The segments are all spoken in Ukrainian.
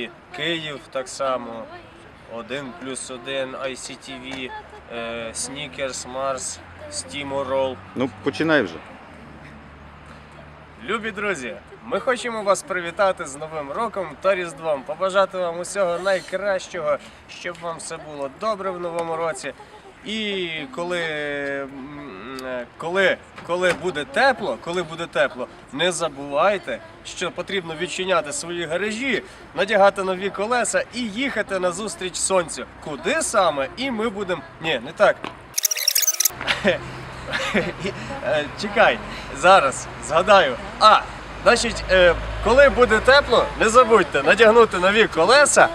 І Київ так само. 1 плюс 1, ICTV, е, Snickers, Mars, Steamroll. Ну, починай вже. Любі друзі, ми хочемо вас привітати з Новим роком та Різдвом, побажати вам усього найкращого, щоб вам все було добре в новому році. І коли, е, коли, коли буде тепло, коли буде тепло, не забувайте, що потрібно відчиняти свої гаражі, надягати нові колеса і їхати на зустріч сонцю. Куди саме? І ми будемо. Ні, не так. Е, Чекай, зараз згадаю. А, значить, е, коли буде тепло, не забудьте надягнути нові колеса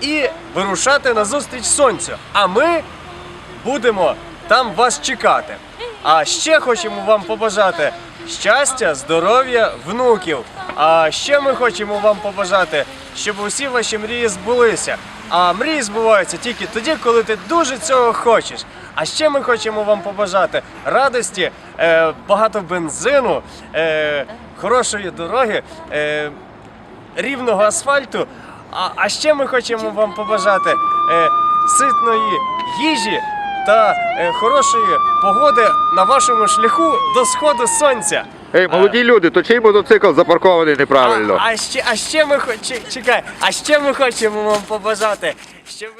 і вирушати на зустріч сонцю. А ми будемо там вас чекати. А ще хочемо вам побажати щастя, здоров'я, внуків. А ще ми хочемо вам побажати, щоб усі ваші мрії збулися. А мрії збуваються тільки тоді, коли ти дуже цього хочеш. А ще ми хочемо вам побажати радості, е, багато бензину, е, хорошої дороги. Е, рівного асфальту. А, а ще ми хочемо вам побажати е, ситної їжі та е, хорошої погоди на вашому шляху до сходу сонця. Ей, молоді люди, то чий мотоцикл запаркований неправильно? А, а ще, а ще ми хо- чекай, а ще ми хочемо вам побажати, щоб.